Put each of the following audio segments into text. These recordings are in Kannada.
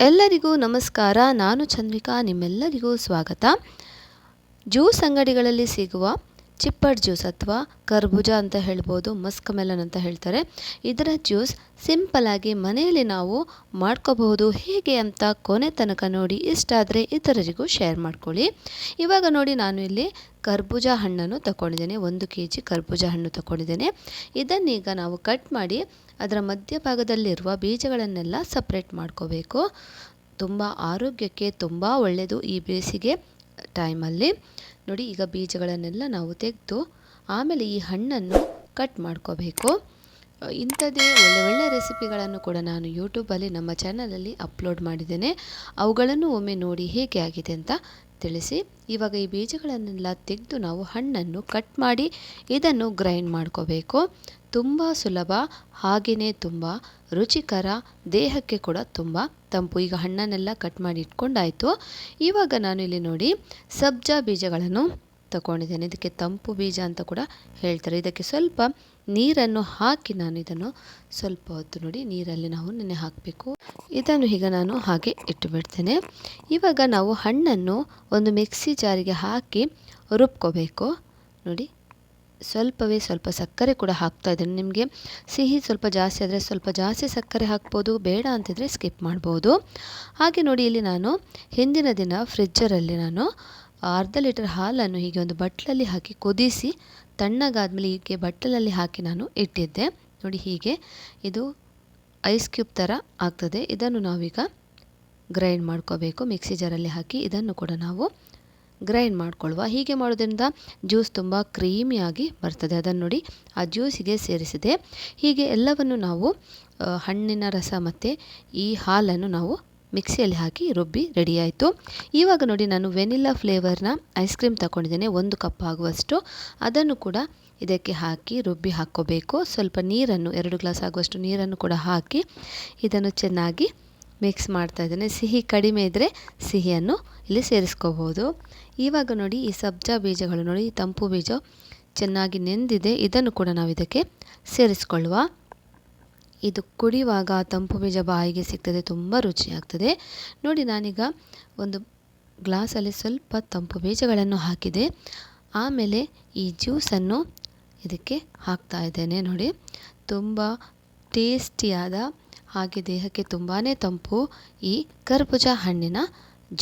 ಎಲ್ಲರಿಗೂ ನಮಸ್ಕಾರ. ನಾನು ಚಂದ್ರಿಕಾ. ನಿಮ್ಮೆಲ್ಲರಿಗೂ ಸ್ವಾಗತ. ಜ್ಯೂಸ್ ಅಂಗಡಿಗಳಲ್ಲಿ ಸಿಗುವ ಚಿಪ್ಪಡ್ ಜ್ಯೂಸ್ ಅಥವಾ ಕರ್ಬೂಜ ಅಂತ ಹೇಳ್ಬೋದು, ಮಸ್ಕ್ ಮೆಲನ್ ಅಂತ ಹೇಳ್ತಾರೆ. ಇದರ ಜ್ಯೂಸ್ ಸಿಂಪಲಾಗಿ ಮನೆಯಲ್ಲಿ ನಾವು ಮಾಡ್ಕೋಬಹುದು. ಹೇಗೆ ಅಂತ ಕೊನೆ ತನಕ ನೋಡಿ, ಇಷ್ಟ ಆದರೆ ಇತರರಿಗೂ ಶೇರ್ ಮಾಡ್ಕೊಳ್ಳಿ. ಇವಾಗ ನೋಡಿ, ನಾನು ಇಲ್ಲಿ ಕರ್ಬೂಜ ಹಣ್ಣನ್ನು ತಗೊಂಡಿದ್ದೇನೆ ಒಂದು ಕೆ ಜಿ ಕರ್ಬೂಜ ಹಣ್ಣು ತಗೊಂಡಿದ್ದೇನೆ ಇದನ್ನೀಗ ನಾವು ಕಟ್ ಮಾಡಿ, ಅದರ ಮಧ್ಯಭಾಗದಲ್ಲಿರುವ ಬೀಜಗಳನ್ನೆಲ್ಲ ಸಪ್ರೇಟ್ ಮಾಡ್ಕೋಬೇಕು. ತುಂಬ ಆರೋಗ್ಯಕ್ಕೆ ತುಂಬ ಒಳ್ಳೆಯದು ಈ ಬೇಸಿಗೆ ಟೈಮಲ್ಲಿ ನೋಡಿ, ಈಗ ಬೀಜಗಳನ್ನೆಲ್ಲ ನಾವು ತೆಗೆದು ಆಮೇಲೆ ಈ ಹಣ್ಣನ್ನು ಕಟ್ ಮಾಡ್ಕೋಬೇಕು. ಇಂಥದ್ದೇ ಒಳ್ಳೆ ಒಳ್ಳೆ ರೆಸಿಪಿಗಳನ್ನು ಕೂಡ ನಾನು ಯೂಟ್ಯೂಬಲ್ಲಿ ನಮ್ಮ ಚಾನಲಲ್ಲಿ ಅಪ್ಲೋಡ್ ಮಾಡಿದ್ದೇನೆ. ಅವುಗಳನ್ನು ಒಮ್ಮೆ ನೋಡಿ ಹೇಗೆ ಆಗಿದೆ ಅಂತ ತಿಳಿಸಿ, ಇವಾಗ ಈ ಬೀಜಗಳನ್ನೆಲ್ಲ ತೆಗೆದು ನಾವು ಹಣ್ಣನ್ನು ಕಟ್ ಮಾಡಿ ಇದನ್ನು ಗ್ರೈಂಡ್ ಮಾಡ್ಕೋಬೇಕು. ತುಂಬ ಸುಲಭ ಹಾಗೆಯೇ ತುಂಬ ರುಚಿಕರ, ದೇಹಕ್ಕೆ ಕೂಡ ತುಂಬ ತಂಪು. ಈಗ ಹಣ್ಣನ್ನೆಲ್ಲ ಕಟ್ ಮಾಡಿ ಇಟ್ಕೊಂಡಾಯಿತು. ಇವಾಗ ನಾನು ಇಲ್ಲಿ ನೋಡಿ ಸಬ್ಜಾ ಬೀಜಗಳನ್ನು ತಗೊಂಡಿದ್ದೇನೆ. ಇದಕ್ಕೆ ತಂಪು ಬೀಜ ಅಂತ ಕೂಡ ಹೇಳ್ತಾರೆ. ಇದಕ್ಕೆ ಸ್ವಲ್ಪ ನೀರನ್ನು ಹಾಕಿ ನಾನು ಇದನ್ನು ಸ್ವಲ್ಪ ಹೊತ್ತು ನೋಡಿ ನೀರಲ್ಲಿ ನಾವು ನೆನೆ ಹಾಕಬೇಕು. ಇದನ್ನು ಈಗ ನಾನು ಹಾಗೆ ಇಟ್ಟು ಬಿಡ್ತೇನೆ. ಇವಾಗ ನಾವು ಹಣ್ಣನ್ನು ಒಂದು ಮಿಕ್ಸಿ ಜಾರಿಗೆ ಹಾಕಿ ರುಬ್ಕೋಬೇಕು. ನೋಡಿ, ಸ್ವಲ್ಪವೇ ಸ್ವಲ್ಪ ಸಕ್ಕರೆ ಕೂಡ ಹಾಕ್ತಾ ಇದ್ದೇನೆ. ನಿಮಗೆ ಸಿಹಿ ಸ್ವಲ್ಪ ಜಾಸ್ತಿ ಆದರೆ ಸ್ವಲ್ಪ ಜಾಸ್ತಿ ಸಕ್ಕರೆ ಹಾಕ್ಬೋದು, ಬೇಡ ಅಂತಿದ್ರೆ ಸ್ಕಿಪ್ ಮಾಡ್ಬೋದು. ಹಾಗೆ ನೋಡಿ, ಇಲ್ಲಿ ನಾನು ಹಿಂದಿನ ದಿನ ಫ್ರಿಜ್ಜರಲ್ಲಿ ನಾನು ಅರ್ಧ ಲೀಟರ್ ಹಾಲನ್ನು ಹೀಗೆ ಒಂದು ಬಟ್ಲಲ್ಲಿ ಹಾಕಿ ಕುದಿಸಿ ತಣ್ಣಗಾದಮೇಲೆ ಹೀಗೆ ಬಟ್ಟಲಲ್ಲಿ ಹಾಕಿ ನಾನು ಇಟ್ಟಿದ್ದೆ. ನೋಡಿ ಹೀಗೆ ಇದು ಐಸ್ ಕ್ಯೂಬ್ ಥರ ಆಗ್ತದೆ. ಇದನ್ನು ನಾವೀಗ ಗ್ರೈಂಡ್ ಮಾಡ್ಕೋಬೇಕು. ಮಿಕ್ಸಿ ಜಾರಲ್ಲಿ ಹಾಕಿ ಇದನ್ನು ಕೂಡ ನಾವು ಗ್ರೈಂಡ್ ಮಾಡ್ಕೊಳ್ಳುವ. ಹೀಗೆ ಮಾಡೋದ್ರಿಂದ ಜ್ಯೂಸ್ ತುಂಬ ಕ್ರೀಮಿಯಾಗಿ ಬರ್ತದೆ. ಅದನ್ನು ನೋಡಿ ಆ ಜ್ಯೂಸಿಗೆ ಸೇರಿಸಿದೆ. ಹೀಗೆ ಎಲ್ಲವನ್ನು ನಾವು ಹಣ್ಣಿನ ರಸ ಮತ್ತು ಈ ಹಾಲನ್ನು ನಾವು ಮಿಕ್ಸಿಯಲ್ಲಿ ಹಾಕಿ ರುಬ್ಬಿ ರೆಡಿ ಆಯಿತು. ಇವಾಗ ನೋಡಿ ನಾನು ವೆನಿಲ್ಲಾ ಫ್ಲೇವರ್ನ ಐಸ್ ಕ್ರೀಮ್ ತಗೊಂಡಿದ್ದೇನೆ ಒಂದು ಕಪ್ ಆಗುವಷ್ಟು. ಅದನ್ನು ಕೂಡ ಇದಕ್ಕೆ ಹಾಕಿ ರುಬ್ಬಿ ಹಾಕ್ಕೋಬೇಕು. ಸ್ವಲ್ಪ ನೀರನ್ನು, ಎರಡು ಗ್ಲಾಸ್ ಆಗುವಷ್ಟು ನೀರನ್ನು ಕೂಡ ಹಾಕಿ ಇದನ್ನು ಚೆನ್ನಾಗಿ ಮಿಕ್ಸ್ ಮಾಡ್ತಾ ಇದ್ದೇನೆ. ಸಿಹಿ ಕಡಿಮೆ ಇದ್ದರೆ ಸಿಹಿಯನ್ನು ಇಲ್ಲಿ ಸೇರಿಸ್ಕೋಬೋದು. ಇವಾಗ ನೋಡಿ ಈ ಸಬ್ಜಾ ಬೀಜಗಳು ನೋಡಿ ತಂಪು ಬೀಜ ಚೆನ್ನಾಗಿ ನೆಂದಿದೆ. ಇದನ್ನು ಕೂಡ ನಾವು ಇದಕ್ಕೆ ಸೇರಿಸ್ಕೊಳ್ಳುವ. ಇದು ಕುಡಿಯುವಾಗ ತಂಪು ಬೀಜ ಬಾಯಿಗೆ ಸಿಗ್ತದೆ, ತುಂಬ ರುಚಿಯಾಗ್ತದೆ. ನೋಡಿ, ನಾನೀಗ ಒಂದು ಗ್ಲಾಸಲ್ಲಿ ಸ್ವಲ್ಪ ತಂಪು ಬೀಜಗಳನ್ನು ಹಾಕಿದೆ. ಆಮೇಲೆ ಈ ಜ್ಯೂಸನ್ನು ಇದಕ್ಕೆ ಹಾಕ್ತಾ ಇದ್ದೇನೆ, ನೋಡಿ. ತುಂಬ ಟೇಸ್ಟಿಯಾದ ಹಾಗೆ ದೇಹಕ್ಕೆ ತುಂಬಾ ತಂಪು ಈ ಕರ್ಬೂಜ ಹಣ್ಣಿನ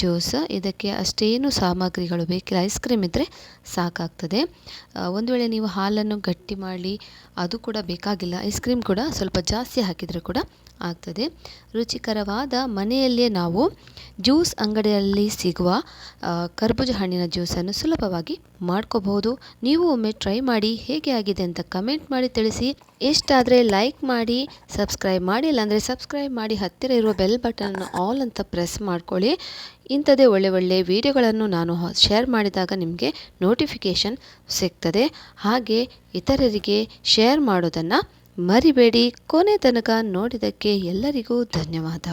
ಜ್ಯೂಸ್, ಇದಕ್ಕೆ ಅಷ್ಟೇನು ಸಾಮಗ್ರಿಗಳು ಬೇಕಿಲ್ಲ. ಐಸ್ ಕ್ರೀಮ್ ಇದ್ದರೆ ಸಾಕಾಗ್ತದೆ. ಒಂದು ವೇಳೆ ನೀವು ಹಾಲನ್ನು ಗಟ್ಟಿ ಮಾಡಿ, ಅದು ಕೂಡ ಬೇಕಾಗಿಲ್ಲ. ಐಸ್ ಕ್ರೀಮ್ ಕೂಡ ಸ್ವಲ್ಪ ಜಾಸ್ತಿ ಹಾಕಿದರೆ ಕೂಡ ಆಗ್ತದೆ. ರುಚಿಕರವಾದ ಮನೆಯಲ್ಲೇ ನಾವು ಜ್ಯೂಸ್ ಅಂಗಡಿಯಲ್ಲಿ ಸಿಗುವ ಕರ್ಬೂಜ ಹಣ್ಣಿನ ಜ್ಯೂಸನ್ನು ಸುಲಭವಾಗಿ ಮಾಡ್ಕೋಬಹುದು. ನೀವು ಒಮ್ಮೆ ಟ್ರೈ ಮಾಡಿ, ಹೇಗೆ ಆಗಿದೆ ಅಂತ ಕಮೆಂಟ್ ಮಾಡಿ ತಿಳಿಸಿ. ಇಷ್ಟಾದರೆ ಲೈಕ್ ಮಾಡಿ ಸಬ್ಸ್ಕ್ರೈಬ್ ಮಾಡಿ, ಇಲ್ಲಾಂದರೆ ಸಬ್ಸ್ಕ್ರೈಬ್ ಮಾಡಿ ಹತ್ತಿರ ಇರುವ ಬೆಲ್ ಬಟನ್ ಆಲ್ ಅಂತ ಪ್ರೆಸ್ ಮಾಡ್ಕೊಳ್ಳಿ. ಇಂಥದೇ ಒಳ್ಳೆ ಒಳ್ಳೆ ವಿಡಿಯೋಗಳನ್ನು ನಾನು ಶೇರ್ ಮಾಡಿದಾಗ ನಿಮಗೆ ನೋಟಿಫಿಕೇಷನ್ ಸಿಗ್ತದೆ. ಹಾಗೆ ಇತರರಿಗೆ ಶೇರ್ ಮಾಡೋದನ್ನು ಮರಿಬೇಡಿ. ಕೊನೆ ತನಕ ನೋಡಿದ್ದಕ್ಕೆ ಎಲ್ಲರಿಗೂ ಧನ್ಯವಾದ.